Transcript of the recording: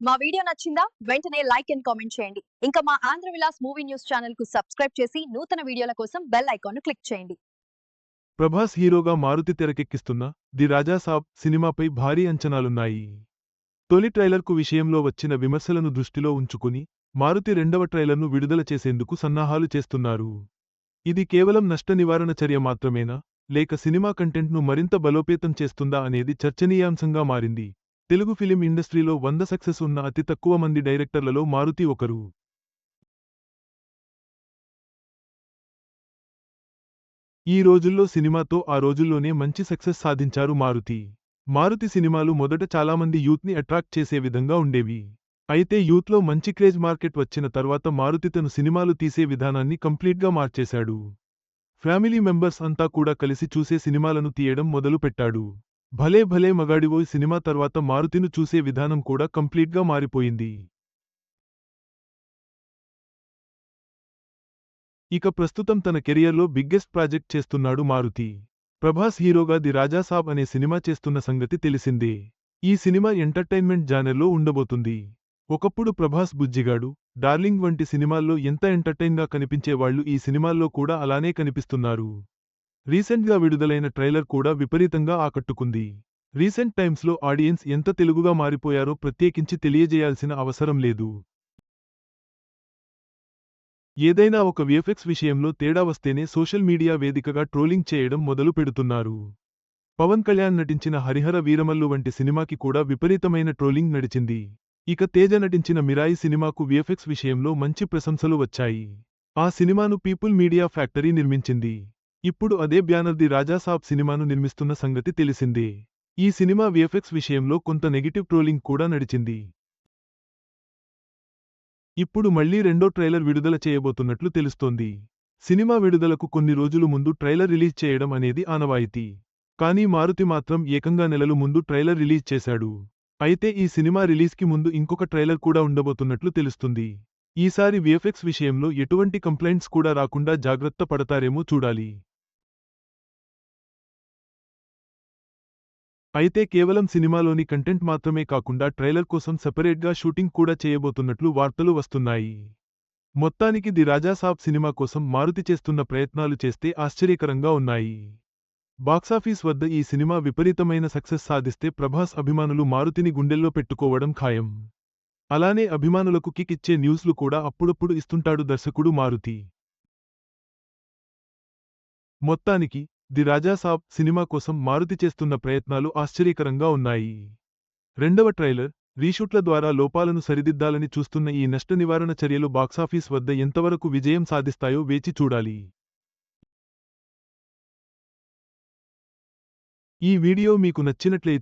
మా వీడియో నచ్చిందా? వెంటనే లైక్ అండ్ కామెంట్ చేయండి. ఇంకా మా ఆంధ్ర విలాస్ మూవీ న్యూస్ ఛానల్కు సబ్స్క్రైబ్ చేసి నూతన వీడియోల కోసం బెల్ ఐకాన్ను క్లిక్ చేయండి. ప్రభాస్ హీరోగా మారుతి తెరకెక్కిస్తున్న ది రాజా సాబ్ సినిమాపై భారీ అంచనాలున్నాయి. తొలి ట్రైలర్కు విషయంలో వచ్చిన విమర్శలను దృష్టిలో ఉంచుకుని మారుతి రెండవ ట్రైలర్ను విడుదల చేసేందుకు సన్నాహాలు చేస్తున్నారు. ఇది కేవలం నష్ట నివారణ చర్య మాత్రమేనా? లేక సినిమా కంటెంట్ను మరింత బలోపేతం చేస్తుందా అనేది చర్చనీయాంశంగా మారింది. తెలుగు ఫిలిం ఇండస్ట్రీలో వంద సక్సెస్ ఉన్న అతి తక్కువ మంది డైరెక్టర్లలో మారుతి ఒకరు. ఈ రోజుల్లో సినిమాతో ఆ రోజుల్లోనే మంచి సక్సెస్ సాధించారు మారుతి. మారుతి సినిమాలు మొదట చాలామంది యూత్ని అట్రాక్ట్ చేసే విధంగా ఉండేవి. అయితే యూత్లో మంచి క్రేజ్ మార్కెట్ వచ్చిన తర్వాత మారుతి తను సినిమాలు తీసే విధానాన్ని కంప్లీట్గా మార్చేశాడు. ఫ్యామిలీ మెంబర్స్ అంతా కూడా కలిసి చూసే సినిమాలను తీయడం మొదలుపెట్టాడు. భలే భలే మగాడివోయ్ సినిమా తర్వాత మారుతిను చూసే విధానం కూడా కంప్లీట్గా మారిపోయింది. ఇక ప్రస్తుతం తన కెరియర్లో బిగ్గెస్ట్ ప్రాజెక్ట్ చేస్తున్నాడు మారుతి. ప్రభాస్ హీరోగా ది రాజాసాబ్ అనే సినిమా చేస్తున్న సంగతి తెలిసిందే. ఈ సినిమా ఎంటర్టైన్మెంట్ జానర్లో ఉండబోతుంది. ఒకప్పుడు ప్రభాస్ బుజ్జిగాడు డార్లింగ్ వంటి సినిమాల్లో ఎంత ఎంటర్టైన్గా కనిపించేవాళ్ళు ఈ సినిమాల్లో కూడా అలానే కనిపిస్తున్నారు. రీసెంట్గా విడుదలైన ట్రైలర్ కూడా విపరీతంగా ఆకట్టుకుంది. రీసెంట్ టైమ్స్లో ఆడియన్స్ ఎంత తెలుగుగా మారిపోయారో ప్రత్యేకించి తెలియజేయాల్సిన అవసరం లేదు. ఏదైనా ఒక విఎఫ్ఎక్స్ విషయంలో తేడా వస్తేనే సోషల్ మీడియా వేదికగా ట్రోలింగ్ చేయడం మొదలు పెడుతున్నారు. పవన్ కళ్యాణ్ నటించిన హరిహర వీరమల్లు వంటి సినిమాకి కూడా విపరీతమైన ట్రోలింగ్ నడిచింది. ఇక తేజ నటించిన మిరాయి సినిమాకు విఎఫ్ఎక్స్ విషయంలో మంచి ప్రశంసలు వచ్చాయి. ఆ సినిమాను పీపుల్ మీడియా ఫ్యాక్టరీ నిర్మించింది. ఇప్పుడు అదే బ్యానర్ ది రాజాసాబ్ సినిమాను నిర్మిస్తున్న సంగతి తెలిసిందే. ఈ సినిమా విఎఫ్ఎక్స్ విషయంలో కొంత నెగిటివ్ ట్రోలింగ్ కూడా నడిచింది. ఇప్పుడు మళ్ళీ రెండో ట్రైలర్ విడుదల చేయబోతున్నట్లు తెలుస్తోంది. సినిమా విడుదలకు కొన్ని రోజులు ముందు ట్రైలర్ రిలీజ్ చేయడం అనేది ఆనవాయితీ. కానీ మారుతి మాత్రం ఏకంగా నెలలు ముందు ట్రైలర్ రిలీజ్ చేశాడు. అయితే ఈ సినిమా రిలీజ్కి ముందు ఇంకొక ట్రైలర్ కూడా ఉండబోతున్నట్లు తెలుస్తుంది. ఈసారి విఎఫ్ఎక్స్ విషయంలో ఎటువంటి కంప్లైంట్స్ కూడా రాకుండా జాగ్రత్త పడతారేమో చూడాలి. అయితే కేవలం సినిమాలోని కంటెంట్ మాత్రమే కాకుండా ట్రైలర్ కోసం సెపరేట్గా షూటింగ్ కూడా చేయబోతున్నట్లు వార్తలు వస్తున్నాయి. మొత్తానికి ది రాజాసాబ్ సినిమా కోసం మారుతి చేస్తున్న ప్రయత్నాలు చేస్తే ఆశ్చర్యకరంగా ఉన్నాయి. బాక్సాఫీస్ వద్ద ఈ సినిమా విపరీతమైన సక్సెస్ సాధిస్తే ప్రభాస్ అభిమానులు మారుతిని గుండెల్లో పెట్టుకోవడం ఖాయం. అలానే అభిమానులకు కిక్ ఇచ్చే న్యూస్లు కూడా అప్పుడప్పుడు ఇస్తుంటాడు దర్శకుడు మారుతి. మొత్తానికి ది రాజాసాబ్ సినిమా కోసం మారుతి చేస్తున్న ప్రయత్నాలు ఆశ్చర్యకరంగా ఉన్నాయి. రెండవ ట్రైలర్ రీషూట్ల ద్వారా లోపాలను సరిదిద్దాలని చూస్తున్న ఈ నష్ట నివారణ చర్యలు బాక్సాఫీస్ వద్ద ఎంతవరకు విజయం సాధిస్తాయో వేచి చూడాలి. ఈ వీడియో మీకు నచ్చినట్లయితే